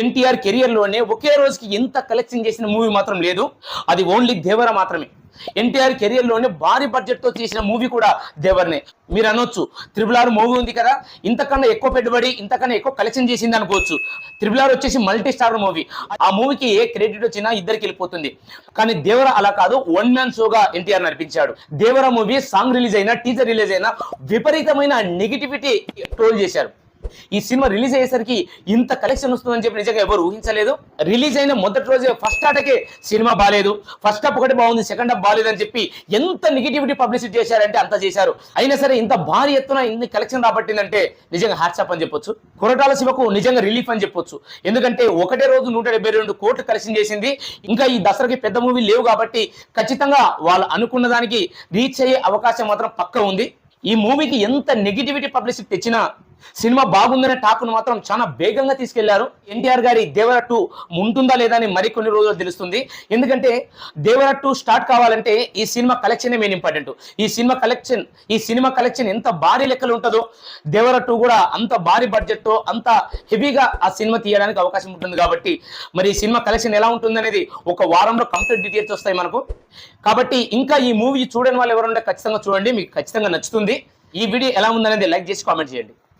ఎన్టీఆర్ కెరియర్లోనే ఒకే రోజుకి ఇంత కలెక్షన్ చేసిన మూవీ మాత్రం లేదు. అది ఓన్లీ దేవర మాత్రమే. ఎన్టీఆర్ కెరియర్లోనే భారీ బడ్జెట్తో చేసిన మూవీ కూడా దేవర్నే. మీరు అనొచ్చు త్రిబుల్ ఆర్ మూవీ ఉంది కదా ఇంతకన్నా ఎక్కువ పెట్టుబడి ఇంతకన్నా ఎక్కువ కలెక్షన్ చేసింది అనుకోవచ్చు. త్రిబుల్ ఆర్ వచ్చేసి మల్టీ స్టార్ మూవీ ఆ మూవీకి ఏ క్రెడిట్ వచ్చినా ఇద్దరికి వెళ్ళిపోతుంది. కానీ దేవర అలా కాదు వన్ మ్యాన్ షోగా ఎన్టీఆర్ నడిపించాడు. దేవర మూవీ సాంగ్ రిలీజ్ అయినా టీజర్ రిలీజ్ అయినా విపరీతమైన నెగిటివిటీ ట్రోల్ చేశారు. ఈ సినిమా రిలీజ్ అయ్యేసరికి ఇంత కలెక్షన్ వస్తుందని చెప్పి నిజంగా ఎవరు ఊహించలేదు. రిలీజ్ అయిన మొదటి రోజే ఫస్ట్ ఆటకే సినిమా బాగాలేదు ఫస్ట్ హాఫ్ ఒకటి బాగుంది సెకండ్ హాఫ్ బాగాలేదని చెప్పి ఎంత నెగిటివిటీ పబ్లిసిటీ చేశారంటే అంత చేశారు. అయినా సరే ఇంత భారీ ఎత్తున ఇన్ని కలెక్షన్ రాబట్టిందంటే నిజంగా హ్యాట్సాప్ అని చెప్పొచ్చు. కొరటాల శివకు నిజంగా రిలీఫ్ అని చెప్పొచ్చు. ఎందుకంటే ఒకటే రోజు నూట డెబ్బై రెండు కోట్లు కలెక్షన్ చేసింది. ఇంకా ఈ దసరాకి పెద్ద మూవీ లేవు కాబట్టి ఖచ్చితంగా వాళ్ళు అనుకున్న దానికి రీచ్ అయ్యే అవకాశం మాత్రం పక్క ఉంది. ఈ మూవీకి ఎంత నెగిటివిటీ పబ్లిసిటీ తెచ్చినా సినిమా బాగుందనే టాక్ను మాత్రం చాలా వేగంగా తీసుకెళ్ళారు. ఎన్టీఆర్ గారి దేవర టూ ఉంటుందా లేదా అని మరికొన్ని రోజులు తెలుస్తుంది. ఎందుకంటే దేవర టూ స్టార్ట్ కావాలంటే ఈ సినిమా కలెక్షనే మెయిన్ ఇంపార్టెంట్ ఈ సినిమా కలెక్షన్ ఈ సినిమా కలెక్షన్ ఎంత భారీ లెక్కలు ఉంటుందో దేవర టూ కూడా అంత భారీ బడ్జెట్తో అంత హెవీగా ఆ సినిమా తీయడానికి అవకాశం ఉంటుంది కాబట్టి మరి ఈ సినిమా కలెక్షన్ ఎలా ఉంటుంది అనేది ఒక వారంలో కంప్లీట్ డీటెయిల్స్ వస్తాయి మనకు. కాబట్టి ఇంకా ఈ మూవీ చూడని వాళ్ళు ఎవరుంటే ఖచ్చితంగా చూడండి. మీకు ఖచ్చితంగా నచ్చుతుంది. ఈ వీడియో ఎలా ఉందనేది లైక్ చేసి కామెంట్ చేయండి.